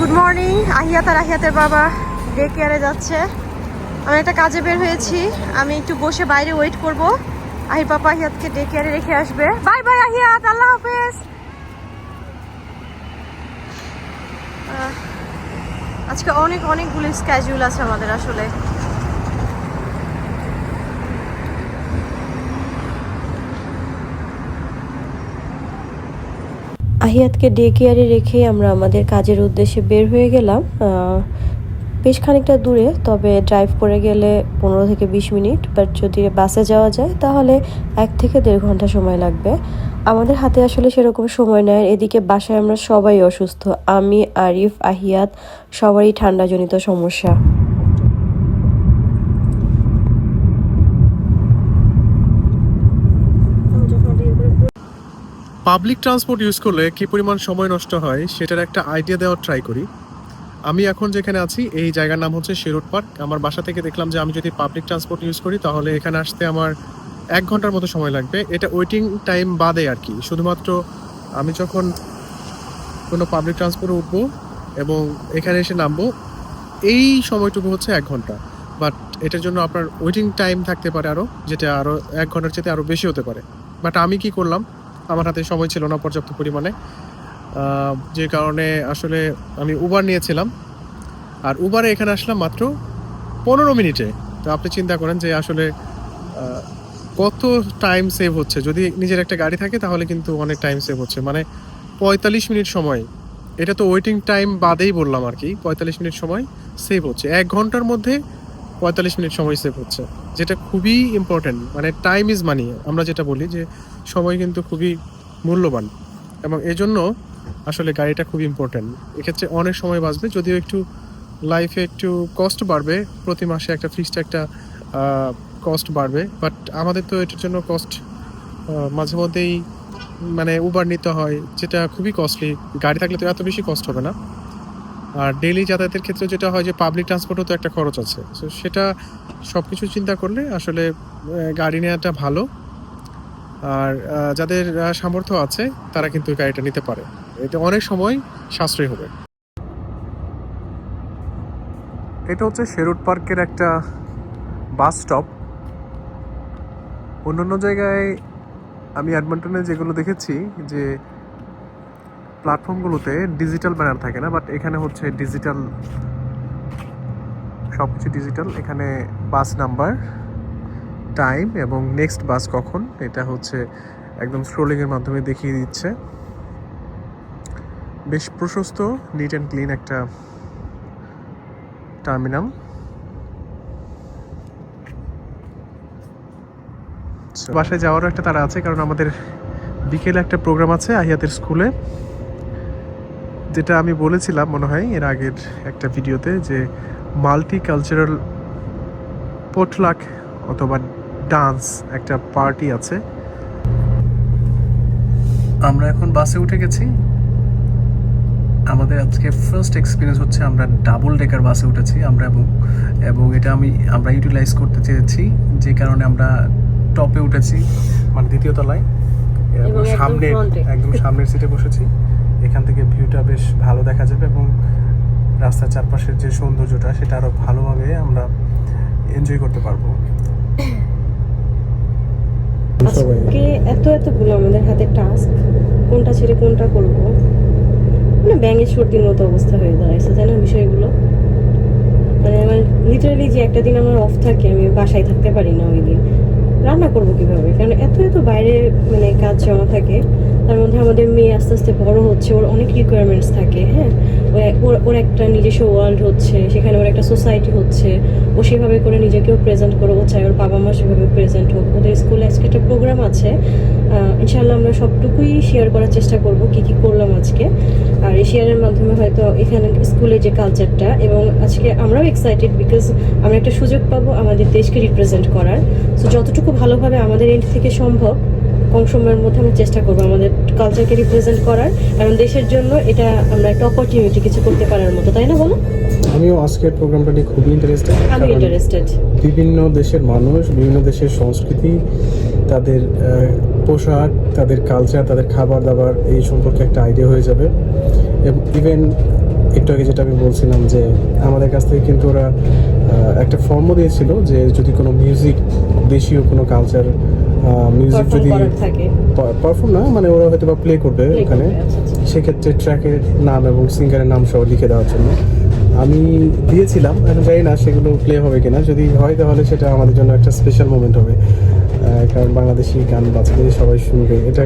Good morning আহিয়াত আর আহিয়াতের বাবা day কেয়ারে যাচ্ছে। আমি একটা কাজে বের হয়েছি। আমি একটু বসে বাইরে ওয়েট করব। আহির পাপা আহিয়াতকে ডে কেয়ারে রেখে আসবে। বাই বাই আহিয়াত, আল্লাহ হাফেজ। আজকে অনেক, অনেকগুলি স্ক্যাজুল আছে আমাদের আসলে। আহিয়াতকে ডে কেয়ারে রেখে আমরা আমাদের কাজের উদ্দেশ্যে বের হয়ে গেলাম বেশ খানিকটা দূরে, তবে ড্রাইভ করে গেলে পনেরো থেকে বিশ মিনিট বাট যদি বাসে যাওয়া যায় তাহলে এক থেকে দেড় ঘণ্টা সময় লাগবে। আমাদের হাতে আসলে সেরকম সময় নেয় এদিকে বাসায় আমরা সবাই অসুস্থ, আমি, আরিফ, আহিয়াত, সবারই ঠান্ডাজনিত সমস্যা। পাবলিক ট্রান্সপোর্ট ইউজ করলে কী পরিমাণ সময় নষ্ট হয়, সেটার একটা আইডিয়া দেওয়ার ট্রাই করি। আমি এখন যেখানে আছি, এই জায়গার নাম হচ্ছে শেরোড পার্ক আমার বাসা থেকে দেখলাম যে আমি যদি পাবলিক ট্রান্সপোর্ট ইউজ করি, তাহলে এখানে আসতে আমার এক ঘণ্টার মতো সময় লাগবে। এটা ওয়েটিং টাইম বাদে আর কি। শুধুমাত্র আমি যখন কোনো পাবলিক ট্রান্সপোর্টে উঠবো এবং এখানে এসে নামবো, এই সময়টুকু হচ্ছে এক ঘণ্টা। বাট এটার জন্য আপনার ওয়েটিং টাইম থাকতে পারে আরও যেটা আরও এক ঘণ্টার চেয়ে আরও বেশি হতে পারে। বাট আমি কি করলাম আমার হাতে সময় ছিল না পর্যাপ্ত পরিমাণে। যে কারণে আসলে আমি উবার নিয়েছিলাম। আর উবারে এখানে আসলাম মাত্র পনেরো মিনিটে। তো আপনি চিন্তা করেন যে আসলে কত টাইম সেভ হচ্ছে? যদি নিজের একটা গাড়ি থাকে তাহলে কিন্তু অনেক টাইম সেভ হচ্ছে। মানে পঁয়তাল্লিশ মিনিট সময়। এটা তো ওয়েটিং টাইম বাদেই বললাম আর কি। পঁয়তাল্লিশ মিনিট সময় সেভ হচ্ছে। এক ঘণ্টার মধ্যে পঁয়তাল্লিশ মিনিট সময় সেভ হচ্ছে। যেটা খুবই ইম্পর্ট্যান্ট মানে টাইম ইজ মানি আমরা যেটা বলি যে সময় কিন্তু খুবই মূল্যবান। এবং এজন্য আসলে গাড়িটা খুব ইম্পর্ট্যান্ট এক্ষেত্রে অনেক সময় বাঁচবে, যদিও একটু লাইফে একটু কস্ট বাড়বে, প্রতি মাসে একটা ফিক্সড একটা কস্ট বাড়বে। বাট আমাদের তো এটার জন্য কস্ট মাঝে মধ্যেই মানে উবার নিতে হয়, যেটা খুবই কস্টলি গাড়ি থাকলে তো এত বেশি কষ্ট হবে না। আর ডেইলি যাতায়াতের ক্ষেত্রে যেটা হয় যে পাবলিক ট্রান্সপোর্টও তো একটা খরচ আছে। তো সেটা সব কিছু চিন্তা করলে আসলে গাড়ি নেওয়াটা ভালো। আর যাদের সামর্থ্য আছে, তারা কিন্তু গাড়িটা নিতে পারে। এতে অনেক সময় সাশ্রয় হবে। এটা হচ্ছে শেরুট পার্কের একটা বাস স্টপ অন্যান্য জায়গায় আমি অ্যাডমন্টনে যেগুলো দেখেছি, যে প্ল্যাটফর্মগুলোতে ডিজিটাল ব্যানার থাকে না বাট এখানে হচ্ছে ডিজিটাল সব কিছু ডিজিটাল এখানে বাস নাম্বার টাইম এবং নেক্সট বাস কখন এটা হচ্ছে একদম স্ক্রোলিংয়ের মাধ্যমে দেখিয়ে দিচ্ছে। বেশ প্রশস্ত নিট অ্যান্ড ক্লিন একটা টার্মিনাল বাসায় যাওয়ারও একটা তারা আছে কারণ আমাদের বিকেলে একটা প্রোগ্রাম আছে আহিয়াতের স্কুলে যেটা আমি বলেছিলাম মনে হয় এর আগের একটা ভিডিওতে যে মাল্টি কালচারাল পোটলাক অথবা ডান্স একটা পার্টি আছে। আমরা এখন বাসে উঠে গেছি। আমাদের আজকে ফার্স্ট এক্সপিরিয়েন্স হচ্ছে আমরা ডাবল ডেকার বাসে উঠেছি আমরা এবং এবং এটা আমি আমরা ইউটিলাইজ করতে চেয়েছি যে কারণে আমরা টপে উঠেছি মানে দ্বিতীয় তলায় এবং সামনে একদম সামনের সিটে বসেছি। এখান থেকে ভিউটা বেশ ভালো দেখা যাবে এবং রাস্তার চারপাশের যে সৌন্দর্যটা, সেটা আরও ভালোভাবে আমরা এনজয় করতে পারব। আজকে এত এতগুলো আমাদের হাতে টাস্ক কোনটা ছেড়ে কোনটা করব? মানে ব্যাঙের সর্দির মতো অবস্থা হয়ে দাঁড়াইছে তাই বিষয়গুলো? মানে আমার লিটারালি যে একটা দিন আমার অফ থাকে, আমি বাসায় থাকতে পারি না ওই দিন। রান্না করব কীভাবে? কারণ এত এত বাইরে মানে কাজ জমা থাকে, তার মধ্যে আমাদের মেয়ে আস্তে আস্তে বড় হচ্ছে, ওর অনেক রিকোয়ারমেন্টস থাকে হ্যাঁ? ওর ওর একটা নিজস্ব ওয়ার্ল্ড হচ্ছে, সেখানে ওর একটা সোসাইটি হচ্ছে, ও সেভাবে করে নিজেকেও প্রেজেন্ট করে, ও চায় ওর বাবা মা সেভাবে প্রেজেন্ট হোক। ওদের স্কুলে আজকে একটা প্রোগ্রাম আছে ইনশাল্লাহ আমরা সবটুকুই শেয়ার করার চেষ্টা করব, কি কি করলাম আজকে। আর এই শেয়ারের মাধ্যমে হয়তো এখানে স্কুলে যে কালচারটা এবং আজকে আমরাও এক্সাইটেড বিকজ আমরা একটা সুযোগ পাবো আমাদের দেশকে রিপ্রেজেন্ট করার। সো যতটুকু ভালোভাবে আমাদের এন্ড থেকে সম্ভব। কম সময়ের মধ্যে আমরা চেষ্টা করব আমাদের কালচারকে রিপ্রেজেন্ট করার। কারণ দেশের জন্য এটা আমরা একটা অপরচুনিটি কিছু করতে পারার মতো তাই না বলো? আমিও আজকের প্রোগ্রামটা নিয়ে খুবই ইন্টারেস্টেড আমি ইন্টারেস্টেড বিভিন্ন দেশের মানুষ বিভিন্ন দেশের সংস্কৃতি তাদের পোশাক তাদের কালচার তাদের খাবার দাবার এই সম্পর্কে একটা আইডিয়া হয়ে যাবে। ইভেন একটু আগে যেটা আমি বলছিলাম যে আমাদের কাছ থেকে কিন্তু ওরা একটা ফর্মও দিয়েছিল যে যদি কোনো মিউজিক দেশীয় কোনো কালচার মিউজিক যদি পারফর্ম না মানে ওরা হয়তো বা প্লে করবে ওখানে আচ্ছা, আচ্ছা। সেক্ষেত্রে ট্র্যাকের নাম এবং সিঙ্গারের নাম সহ লিখে দেওয়ার জন্য। আমি দিয়েছিলাম এখন জানি না সেগুলো প্লে হবে কিনা। যদি হয় তাহলে সেটা আমাদের জন্য একটা স্পেশাল মোমেন্ট হবে। কারণ বাংলাদেশি গান বাজলে সবাই শুনবে। এটা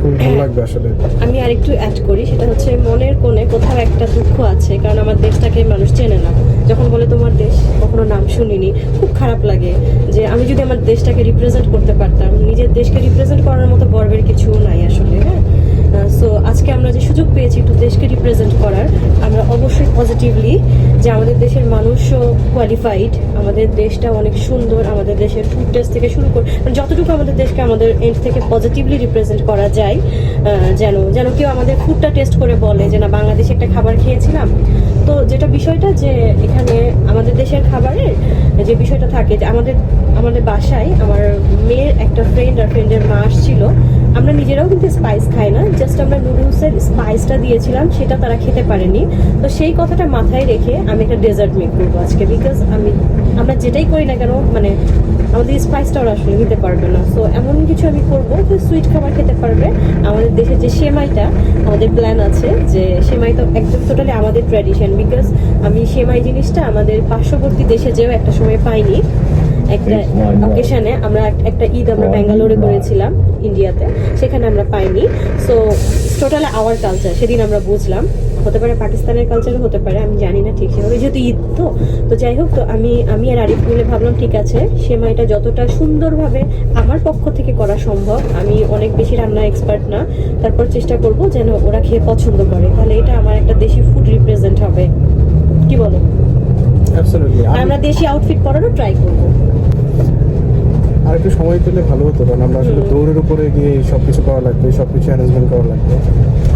খুব ভালো লাগবে আসলে। আমি আরেকটু অ্যাড করি, সেটা হচ্ছে মনের কোণে কোথাও একটা দুঃখ আছে, কারণ আমার দেশটাকে মানুষ চেনে না। যখন বলে তোমার দেশ, কখনো নাম শুনিনি, খুব খারাপ লাগে যে আমি যদি আমার দেশটাকে রিপ্রেজেন্ট করতে পারতাম, নিজের দেশকে রিপ্রেজেন্ট করার মতো গর্বের কিছু নাই আসলে হ্যাঁ? সো আজকে আমরা যে সুযোগ পেয়েছি একটু দেশকে রিপ্রেজেন্ট করার, আমরা অবশ্যই পজিটিভলি যে আমাদের দেশের মানুষও কোয়ালিফাইড আমাদের দেশটা অনেক সুন্দর, আমাদের দেশের ফুড টেস্ট থেকে শুরু করে মানে যতটুকু আমাদের দেশকে আমাদের এন্ড থেকে পজিটিভলি রিপ্রেজেন্ট করা যায় যেন যেন কেউ আমাদের ফুডটা টেস্ট করে বলে যে না, বাংলাদেশে একটা খাবার খেয়েছিলাম। তো যেটা বিষয়টা যে এখানে আমাদের দেশের খাবারের যে বিষয়টা থাকে যে আমাদের আমাদের বাসায় আমার মেয়ের একটা ফ্রেন্ড আর ফ্রেন্ডের মা আসছিল আমরা নিজেরাও কিন্তু স্পাইস খাই না জাস্ট আমরা নুডলসের স্পাইসটা দিয়েছিলাম, সেটা তারা খেতে পারেনি। তো সেই কথাটা মাথায় রেখে আমি একটা ডেজার্ট মেক করব আজকে বিকজ আমি, আমরা যেটাই করি না কেন মানে আমাদের স্পাইসটা ওরা আসলে নিতে পারবে না। সো এমন কিছু আমি করব যে সুইট খাবার খেতে পারবে। আমাদের দেশের যে সেমাইটা, আমাদের প্ল্যান আছে যে সেমাই তো একদম টোটালি আমাদের ট্র্যাডিশন বিকজ আমি সেমাই জিনিসটা আমাদের পার্শ্ববর্তী দেশে যেও একটা সময় পাইনি। একটা অকেশনে আমরা এক- একটা ঈদ আমরা ব্যাঙ্গালোরে করেছিলাম ইন্ডিয়াতে সেখানে আমরা পাইনি। সো টোটালি আওয়ার কালচার সেদিন আমরা বুঝলাম। হতে পারে পাকিস্তানের কালচারও হতে পারে আমি জানি না ঠিক সেভাবে যেহেতু ঈদ তো। তো যাই হোক তো আমি আমি আর আরিফ মিলে ভাবলাম ঠিক আছে সেমাইটা যতটা সুন্দরভাবে আমার পক্ষ থেকে করা সম্ভব আমি অনেক বেশি রান্না এক্সপার্ট না তারপর চেষ্টা করব যেন ওরা খেয়ে পছন্দ করে। তাহলে এটা আমার একটা দেশি ফুড রিপ্রেজেন্ট হবে। কি বলো? আমরা দেশি আউটফিট পরারও ট্রাই করব। আর একটু সময় পেলে ভালো হতো কারণ আমরা আসলে দৌড়ের উপরে গিয়ে সব কিছু করা লাগবে সব কিছু অ্যারেঞ্জমেন্ট করা লাগবে।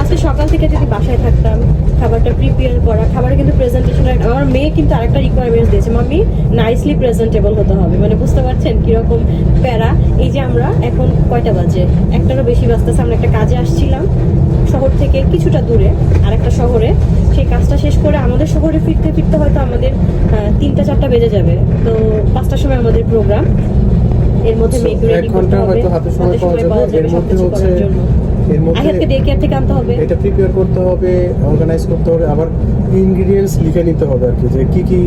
আজকে সকাল থেকে যদি বাসায় থাকতাম খাবারটা প্রিপেয়ার করা খাবারের কিন্তু প্রেজেন্টেশন আমার মেয়ে কিন্তু আরেকটা রিকোয়ারমেন্টস দিয়েছে মাম্মি নাইসলি প্রেজেন্টেবল হতে হবে। মানে বুঝতে পারছেন কীরকম প্যারা? এই যে আমরা এখন কয়টা বাজে? একটারও বেশি বাজতেছে আমরা একটা কাজে আসছিলাম শহর থেকে কিছুটা দূরে আরেকটা শহরে। সেই কাজটা শেষ করে আমাদের শহরে ফিরতে ফিরতে হয়তো আমাদের তিনটা চারটা বেজে যাবে। তো পাঁচটার সময় আমাদের প্রোগ্রাম এর মধ্যে মেক এক রেডি করতে ঘণ্টা হবে হয়তো হাতে সময় পাওয়া যাবে এর মধ্যে হচ্ছে এর মধ্যে আজকে ডে কেয়ার থেকে আনতে হবে। এটা প্রিপেয়ার করতে হবে অর্গানাইজ করতে হবে আবার ইনগ্রিডিয়েন্টস লিখে নিতে হবে আর কি যে কি কি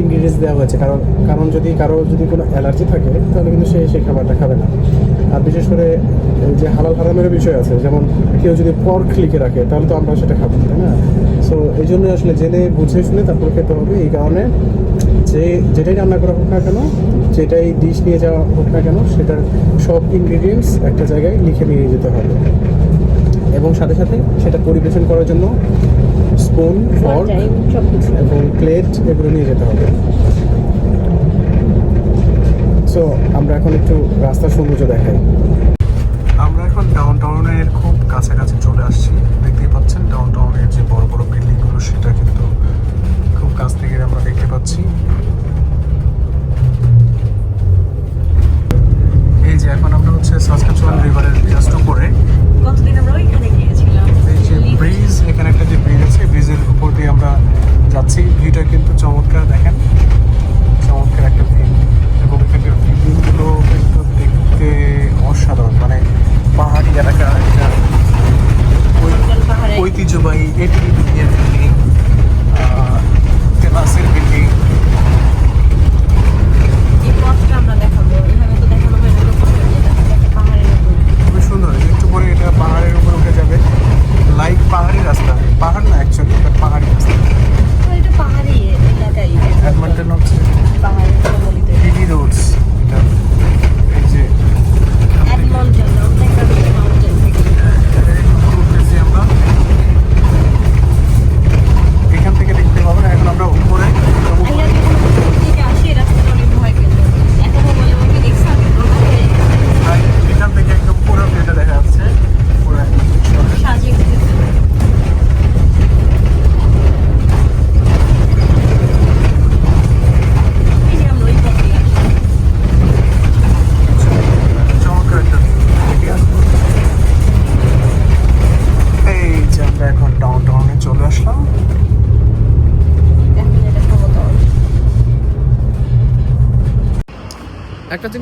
ইনগ্রিডিয়েন্টস দেওয়া হয়েছে। কারণ কারণ যদি কারও যদি কোনো অ্যালার্জি থাকে তাহলে কিন্তু সে সেই খাবারটা খাবে না। আর বিশেষ করে যে হালাল হারামের বিষয় আছে যেমন কেউ যদি পর্ক লিখে রাখে তাহলে তো আমরা সেটা খাব না, তাই না? সো এই জন্য আসলে জেনে বুঝে শুনে তারপর খেতে হবে। এই কারণে যে যেটাই রান্না করা হোক না কেন যেটাই ডিশ নিয়ে যাওয়া হোক না কেন সেটার সব ইনগ্রিডিয়েন্টস একটা জায়গায় লিখে নিয়ে যেতে হবে। এবং সাথে সাথে সেটা পরিবেশন করার জন্য স্পুন ফর্ক এবং প্লেট এগুলো নিয়ে যেতে হবে। সো আমরা এখন একটু রাস্তার সৌন্দর্য দেখাই। আমরা এখন ডাউন টাউনের খুব কাছাকাছি চলে আসছি। দেখতেই পাচ্ছেন ডাউন টাউনের যে বড় বড় বিল্ডিংগুলো সেটা কিন্তু খুব কাছ থেকে আমরা দেখতে পাচ্ছি। এই যে এখন আমরা হচ্ছে সাসকাচুয়ান রিভারের জাস্ট উপরে। কতদিন আমরা ওইখানে গিয়েছিলাম। এই যে ব্রিজ এখানে একটা যে ব্রিজ আছে ব্রিজের উপর দিয়ে আমরা যাচ্ছি। ভিউটা কিন্তু চমৎকার দেখেন।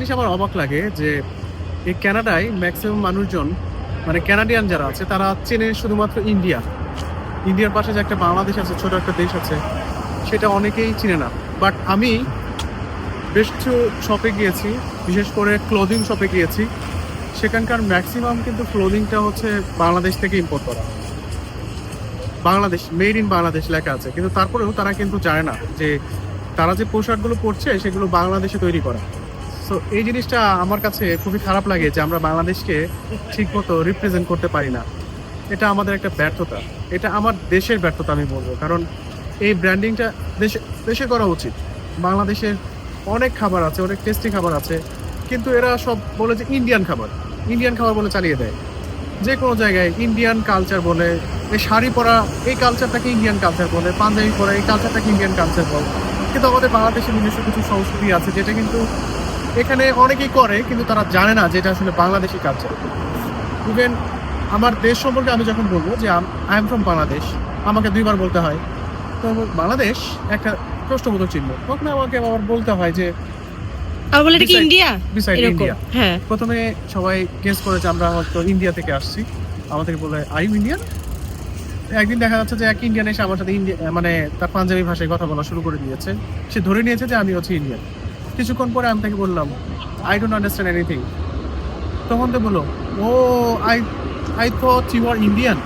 জিনিস আমার অবাক লাগে যে এই কানাডায় ম্যাক্সিমাম মানুষজন মানে কানাডিয়ান যারা আছে, তারা চেনে শুধুমাত্র ইন্ডিয়া ইন্ডিয়ার পাশে যে একটা বাংলাদেশ আছে, ছোট একটা দেশ আছে, সেটা অনেকেই চিনে না। বাট আমি বেশ কিছু শপে গিয়েছি, বিশেষ করে ক্লোদিং শপে গিয়েছি। সেখানকার ম্যাক্সিমাম কিন্তু ক্লোদিংটা হচ্ছে বাংলাদেশ থেকে ইম্পোর্ট করা। বাংলাদেশ মেড ইন বাংলাদেশ লেখা আছে। কিন্তু তারপরেও তারা কিন্তু জানে না যে তারা যে পোশাকগুলো পরছে, সেগুলো বাংলাদেশে তৈরি করা। সো এই জিনিসটা আমার কাছে খুবই খারাপ লাগে যে আমরা বাংলাদেশকে ঠিকমতো রিপ্রেজেন্ট করতে পারি না। এটা আমাদের একটা ব্যর্থতা। এটা আমার দেশের ব্যর্থতা আমি বলব। কারণ এই ব্র্যান্ডিংটা দেশে দেশে করা উচিত। বাংলাদেশের অনেক খাবার আছে, অনেক টেস্টি খাবার আছে, কিন্তু এরা সব বলে যে ইন্ডিয়ান খাবার। ইন্ডিয়ান খাবার বলে চালিয়ে দেয়। যে কোনো জায়গায় ইন্ডিয়ান কালচার বলে, এই শাড়ি পরা, এই কালচারটাকে ইন্ডিয়ান কালচার বলে, পাঞ্জাবি পরা, এই কালচারটাকে ইন্ডিয়ান কালচার বলে। কিন্তু আমাদের বাংলাদেশের নিজস্ব কিছু সংস্কৃতি আছে যেটা কিন্তু এখানে অনেকেই করে কিন্তু তারা জানে না যে এটা আসলে বাংলাদেশি কালচার ইভেন আমার দেশ সম্পর্কে আমি যখন বলব যে আই এম ফ্রম বাংলাদেশ আমাকে দুইবার বলতে হয়। তো বাংলাদেশ একটা প্রশ্নবোধক চিহ্ন। তখন আমাকে আবার বলতে হয় যে বলে এটা কি Beside- ইন্ডিয়া। হ্যাঁ। প্রথমে সবাই গেস করেছে আমরা হয়তো ইন্ডিয়া থেকে আসছি। আমাদেরকে বলে আই ইন্ডিয়ান একদিন দেখা যাচ্ছে যে এক ইন্ডিয়ান এসে আমার সাথে ইন্ডিয়া মানে তার পাঞ্জাবি ভাষায় কথা বলা শুরু করে দিয়েছে। সে ধরে নিয়েছে যে আমি হচ্ছে ইন্ডিয়ান কিছুক্ষণ পরে আমি তাকে বললাম আই ডোন্ট আন্ডারস্ট্যান্ড এনিথিং তখন তো বলল ও I I thought you are Indian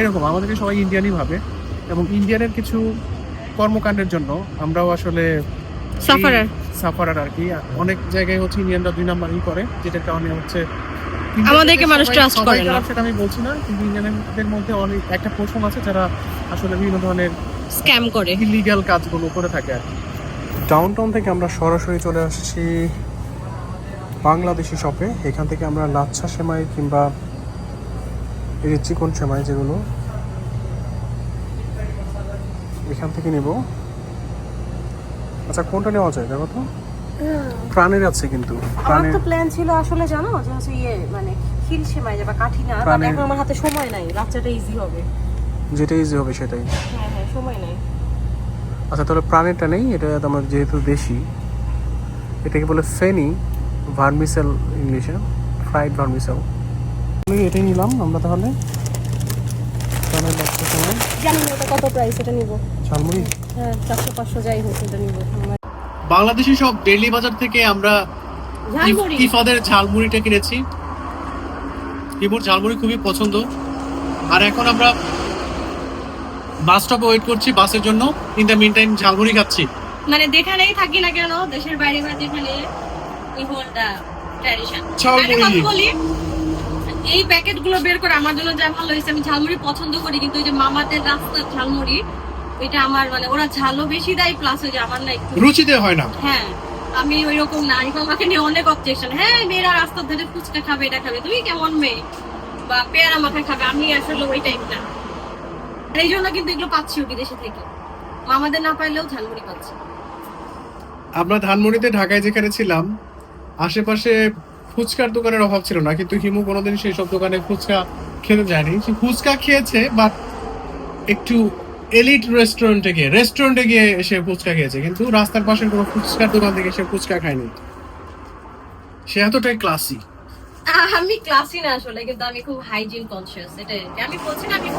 এরকম আমাদেরকে সবাই ইন্ডিয়ানই ভাবে এবং ইন্ডিয়ানের কিছু কর্মকাণ্ডের জন্য আমরাও আসলে সাফারার সাফারার আর কি। অনেক জায়গায় হচ্ছে ইন্ডিয়ানরা দুই নাম্বারই করে যেটার কারণে হচ্ছে আমাদেরকে মানুষ সবাই করে না। সেটা আমি বলছি না কিন্তু ইন্ডিয়ানদের মধ্যে অনেক একটা পোষণ আছে যারা আসলে বিভিন্ন ধরনের স্ক্যাম করে। ইলিগাল কাজগুলো করে থাকে আর ডাউন টাউন থেকে আমরা সরাসরি চলে আসছি বাংলাদেশি শপে এখান থেকে আমরা লাচ্ছা সেমাই কিংবা এই যে চিকন সেমাই যেগুলো এখান থেকে নেব। আচ্ছা কোনটা নেওয়া যায় দেখো তো? প্রাণের আছে কিন্তু। আমার তো প্ল্যান ছিল আসলে জানো যে হচ্ছে ইয়ে মানে খিল সেমাই যাবে কাঠি না এখন আমার হাতে সময় নাই রাত্রেটা ইজি হবে। যেটা ইজি হবে সেটাই। হ্যাঁ হ্যাঁ সময় নাই। আচ্ছা তাহলে প্রাণীটা নেই এটা তোমার যেহেতু দেশি এটাকে বলে ফেনি ভার্মিসেল ইংলিশে ফ্রাইড ভার্মিসেল। আমি এটাই নিলাম আমরা তাহলে। হ্যাঁ চারশো পাঁচশো যাই হোক এটা বাংলাদেশি সব ডেইলি বাজার থেকে আমরা ইফাদের ঝালমুড়িটা কিনেছি। ইমুর ঝালমুড়ি খুবই পছন্দ। আর এখন আমরা বাস স্টপে ওয়েট করছি বাসের জন্য। ইন দ্য মিন টাইম ঝালমুড়ি খাচ্ছি। মানে যেখানেই থাকি না কেন দেশের বাইরে বা যেখানে ইভনটা ট্র্যাডিশন ঝালমুড়ি। কথা বলি এই প্যাকেটগুলো বের করে আমার জন্য যা ভালো হয়েছে আমি ঝালমুড়ি পছন্দ করি কিন্তু ওই যে মামাদের রাস্তার ঝালমুড়ি এটা আমার মানে ওরা ঝালও বেশি দেয় প্লাস ওই যে আমার না একটু রুচিতে হয় না। হ্যাঁ আমি ওই রকম না আমি আমাকে নিয়ে অনেক অবজেকশন হ্যাঁ মেয়েরা রাস্তার ধারে ফুচকা খাবে এটা খাবে তুমি কেমন মেয়ে? বা পেয়ারা মাথা খাবে। আমি আসলে ওই টাইপ না। আর এই জন্য কিন্তু এগুলো পাচ্ছি বিদেশে থেকে। মামাদের না পাইলেও ঝালমুড়ি পাচ্ছি। আমরা ধানমন্ডিতে ঢাকায় যেখানে ছিলাম আশেপাশে ফুচকার দোকানের অভাব ছিল না কিন্তু হিমু কোনোদিন সেই সব দোকানে ফুচকা খেতে যায়নি। সে ফুচকা খেয়েছে বাট একটু এলিট রেস্টুরেন্টে গিয়ে রেস্টুরেন্টে গিয়ে সে ফুচকা খেয়েছে কিন্তু রাস্তার পাশের কোনো ফুচকার দোকান থেকে সে ফুচকা খায়নি। সে এতটাই ক্লাসি আহ, আমি ক্লাসি না আসলে কিন্তু আমি খুব হাইজিন কনসিয়াস এটাই আমি বলছি না আমি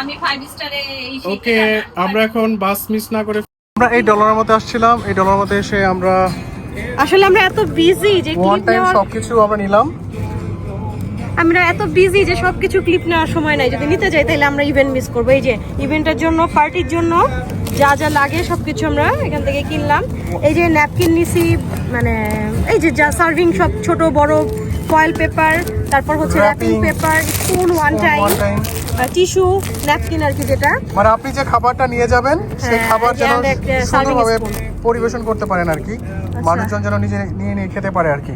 আমি ফাইভ স্টারে এই ওকে আমরা এখন বাস মিস না করে আমরা এই ডলারের মধ্যে আসছিলাম এই ডলার মধ্যে এসে আমরা আসলে আমরা এত বিজি যে ওয়ান টাইম সবকিছু আমরা নিলাম। আমরা এত বিজি যে সবকিছু ক্লিপ নেওয়ার সময় নাই। যদি নিতে যাই তাহলে আমরা ইভেন্ট মিস করব। এই যে ইভেন্টের জন্য পার্টির জন্য যা যা লাগে সবকিছু আমরা এখান থেকে কিনলাম। এই যে ন্যাপকিন নিছি মানে এই যে যা সার্ভিং সব ছোট বড় ফয়েল পেপার তারপর হচ্ছে wrapping paper spoon one time tissue napkin আর কি যেটা। মানে আপনি যে খাবারটা নিয়ে যাবেন সেই হ্যাঁ, খাবার যেন সুন্দরভাবে পরিবেশন করতে পারেন আর কি। মানুষজন যেন নিজে নিয়ে নিয়ে খেতে পারে আর কি।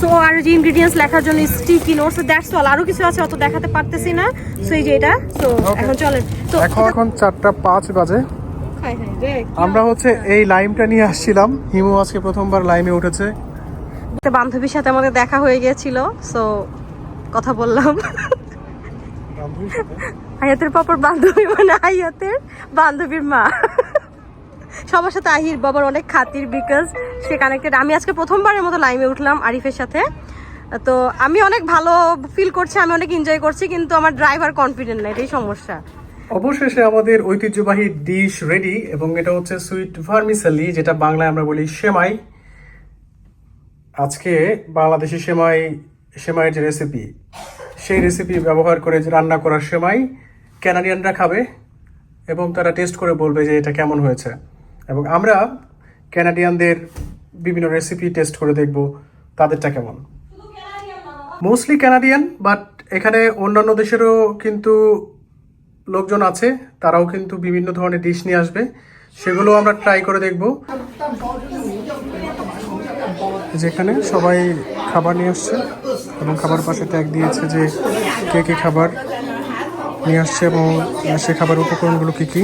সো আর যে ইনগ্রেডিয়েন্টস লেখার জন্য স্টিকি নোটস দ্যাটস অল আরও কিছু আছে অত দেখাতে পারতেছি না। সো এই যে এটা। সো এখন চলেন। তো এখন এখন চারটা পাঁচ বাজে। আমরা হচ্ছে এই লাইমটা নিয়ে আসছিলাম। হিমু আজকে প্রথমবার লাইমে উঠেছে। বান্ধবীর সাথে আমাদের দেখা হয়ে গিয়েছিল সো কথা বললাম। হায়াতের পাপার বান্ধবী মানে হায়াতের বান্ধবীর মা। সবার সাথে আহির বাবার অনেক খাতির বিকজ সে কানেক্টেড আমি আজকে প্রথমবারের মতো লাইমে উঠলাম আরিফের সাথে। তো আমি অনেক ভালো ফিল করছি আমি অনেক এনজয় করছি কিন্তু আমার ড্রাইভার কনফিডেন্ট না এটাই সমস্যা। অবশেষে আমাদের ঐতিহ্যবাহী ডিশ রেডি এবং এটা হচ্ছে সুইট ভার্মিসালি যেটা বাংলায় আমরা বলি সেমাই। আজকে বাংলাদেশি সেমাই, সেমাইয়ের যে রেসিপি সেই রেসিপি ব্যবহার করে রান্না করার সেমাই ক্যানাডিয়ানরা খাবে এবং তারা টেস্ট করে বলবে যে এটা কেমন হয়েছে। এবং আমরা ক্যানাডিয়ানদের বিভিন্ন রেসিপি টেস্ট করে দেখব তাদেরটা কেমন। মোস্টলি ক্যানাডিয়ান বাট এখানে অন্যান্য দেশেরও কিন্তু লোকজন আছে, তারাও কিন্তু বিভিন্ন ধরনের ডিশ নিয়ে আসবে। সেগুলো আমরা ট্রাই করে দেখব। যেখানে সবাই খাবার নিয়ে আসছে এবং খাবার পাশে ত্যাগ দিয়েছে যে কে কে খাবার নিয়ে আসছে এবং সে খাবার উপকরণগুলো কী কি।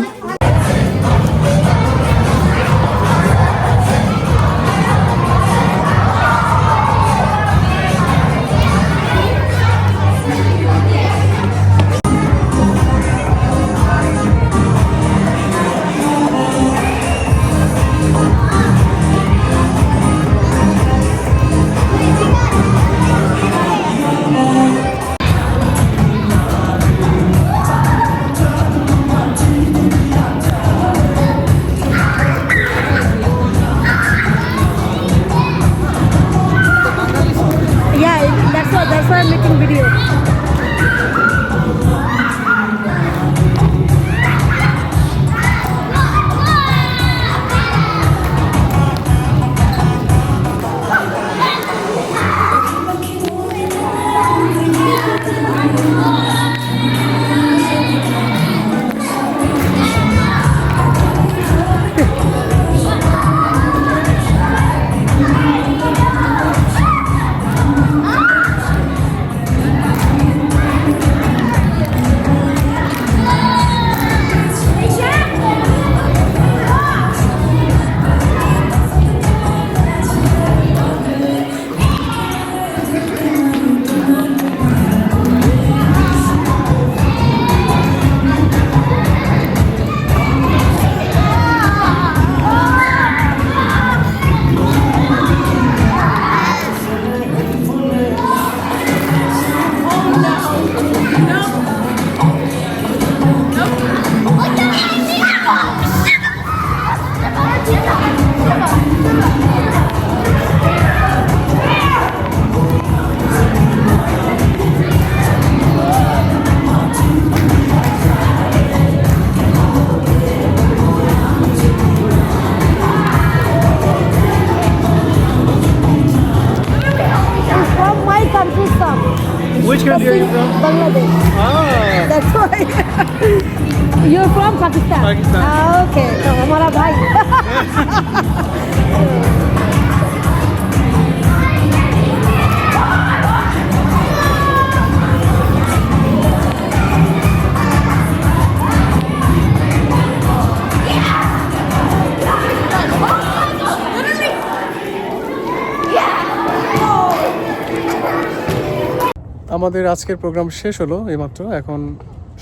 আমাদের আজকের প্রোগ্রাম শেষ হলো এইমাত্র। এখন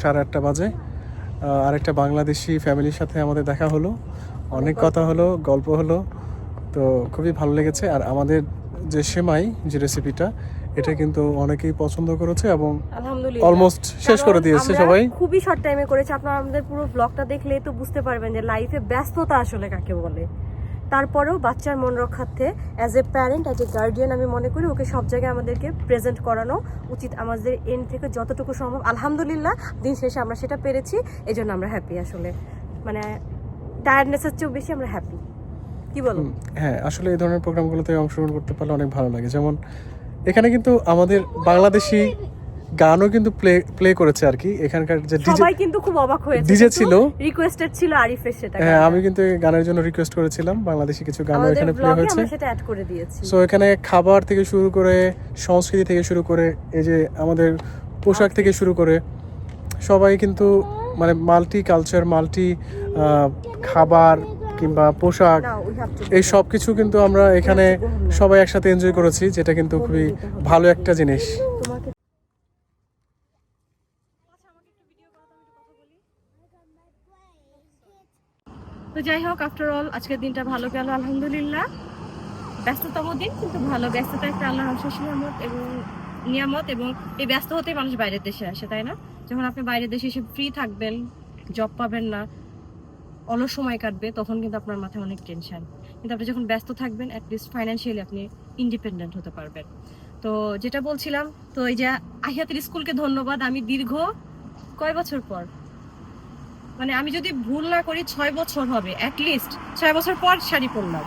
সাড়ে আটটা বাজে। আরেকটা বাংলাদেশি ফ্যামিলির সাথে আমাদের দেখা হলো। অনেক কথা হলো গল্প হলো। তো খুবই ভালো লেগেছে। আর আমাদের যে সেমাই যে রেসিপিটা এটা কিন্তু অনেকেই পছন্দ করেছে এবং অলমোস্ট শেষ করে দিয়েছে সবাই। খুবই শর্ট টাইমে করেছে। আপনারা আমাদের পুরো ব্লগটা দেখলে তো বুঝতে পারবেন যে লাইফে ব্যস্ততা আসলে কাকে বলে। তারপরেও বাচ্চার মন রক্ষার্থে as a parent as a guardian আমি মনে করি ওকে সব জায়গায় আমাদেরকে প্রেজেন্ট করানো উচিত। আমাদের এন্ড থেকে যতটুকু সম্ভব, আলহামদুলিল্লাহ, দিন শেষে আমরা সেটা পেরেছি এই জন্য আমরা হ্যাপি আসলে। মানে টায়ার্ডনেসের চেয়েও বেশি আমরা হ্যাপি কি বলো? হ্যাঁ আসলে এই ধরনের প্রোগ্রামগুলোতে অংশগ্রহণ করতে পারলে অনেক ভালো লাগে। যেমন, এখানে কিন্তু আমাদের বাংলাদেশি গানও কিন্তু প্লে প্লে করেছে আর কি। এখানকার যে ডিজে সবাই কিন্তু খুব অবাক হয়েছে DJ ছিল। রিকোয়েস্টেড ছিল আরিফের সেটা হ্যাঁ আমি কিন্তু এই গানের জন্য রিকোয়েস্ট করেছিলাম বাংলাদেশি কিছু গানও এখানে প্লে হয়েছে। সেটা অ্যাড করে দিয়েছি। সো এখানে খাবার থেকে শুরু করে সংস্কৃতি থেকে শুরু করে এই যে আমাদের পোশাক থেকে শুরু করে সবাই কিন্তু মানে মাল্টি কালচার মাল্টি খাবার কিংবা পোশাক এই সব কিছু কিন্তু আমরা এখানে সবাই একসাথে এনজয় করেছি যেটা কিন্তু খুবই ভালো একটা জিনিস। যাই হোক আফটার অল আজকের দিনটা ভালো গেল, আলহামদুলিল্লাহ। ব্যস্ততম দিন, কিন্তু ভালো। ব্যস্ততা একটা আল্লাহর অশেষ নিয়ামত এবং নিয়ামত এবং এই ব্যস্ত হতেই মানুষ বাইরের দেশে আসে, তাই না? যখন আপনি বাইরের দেশে এসে ফ্রি থাকবেন জব পাবেন না, অলস সময় কাটবে, তখন কিন্তু আপনার মাথায় অনেক টেনশন কিন্তু আপনি যখন ব্যস্ত থাকবেন অ্যাটলিস্ট ফাইন্যান্সিয়ালি আপনি ইন্ডিপেন্ডেন্ট হতে পারবেন। তো যেটা বলছিলাম, তো এই যে আহিয়াতের স্কুলকে ধন্যবাদ, আমি দীর্ঘ কয় বছর পর? মানে আমি যদি ভুল না করি ছয় বছর হবে অ্যাটলিস্ট ছয় বছর পর শাড়ি পরলাম।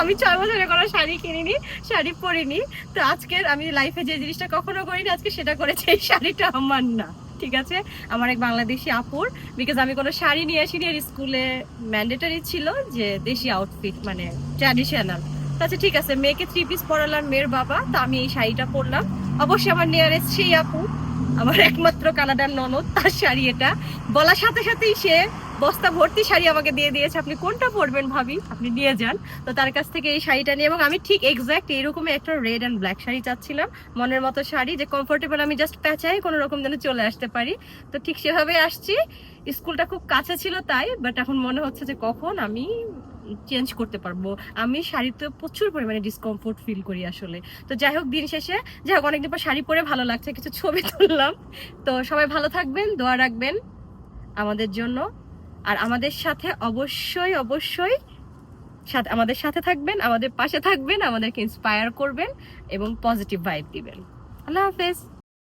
আমি ছয় বছরে কোনো শাড়ি কিনিনি, শাড়ি পরিনি। তো আজকের আমি লাইফে যে জিনিসটা কখনো করিনি, আজকে সেটা করেছে, এই শাড়িটা আমার না, ঠিক আছে? আমার এক বাংলাদেশি আপুর বিকজ আমি কোনো শাড়ি নিয়ে আসিনি আর স্কুলে ম্যান্ডেটারি ছিল যে দেশি আউটফিট মানে ট্র্যাডিশনাল আচ্ছা ঠিক আছে, মেয়েকে থ্রি পিস পরালাম, মেয়ের বাবা, তো আমি এই শাড়িটা পরলাম। অবশ্যই আমার নিয়ারেস্ট সেই আপু আমার একমাত্র কানাডার ননদ, তার শাড়ি এটা। বলার সাথে সাথেই সে বস্তা ভর্তি শাড়ি আমাকে দিয়ে দিয়েছে। আপনি কোনটা পরবেন ভাবি? আপনি নিয়ে যান। তো তার কাছ থেকে এই শাড়িটা নিয়ে, এবং আমি ঠিক এক্স্যাক্ট এরকমই একটা রেড অ্যান্ড ব্ল্যাক শাড়ি চাচ্ছিলাম। মনের মতো শাড়ি, যে কমফোর্টেবল আমি জাস্ট প্যাচাই কোনো রকম যেন চলে আসতে পারি। তো ঠিক সেভাবে আসছি। স্কুলটা খুব কাছে ছিল তাই বাট এখন মনে হচ্ছে যে কখন আমি চেঞ্জ করতে পারব। আমি শাড়িতে প্রচুর পরিমাণে ডিসকমফোর্ট ফিল করি আসলে। তো যাই হোক, দিন শেষে যাই হোক, অনেকদিন পর শাড়ি পরে ভালো লাগছে, কিছু ছবি তুললাম। তো সবাই ভালো থাকবেন, দোয়া রাখবেন আমাদের জন্য। আর আমাদের সাথে অবশ্যই অবশ্যই সাথে, আমাদের সাথে থাকবেন, আমাদের পাশে থাকবেন, আমাদেরকে ইন্সপায়ার করবেন এবং পজিটিভ ভাইব দিবেন। আল্লাহ হাফেজ।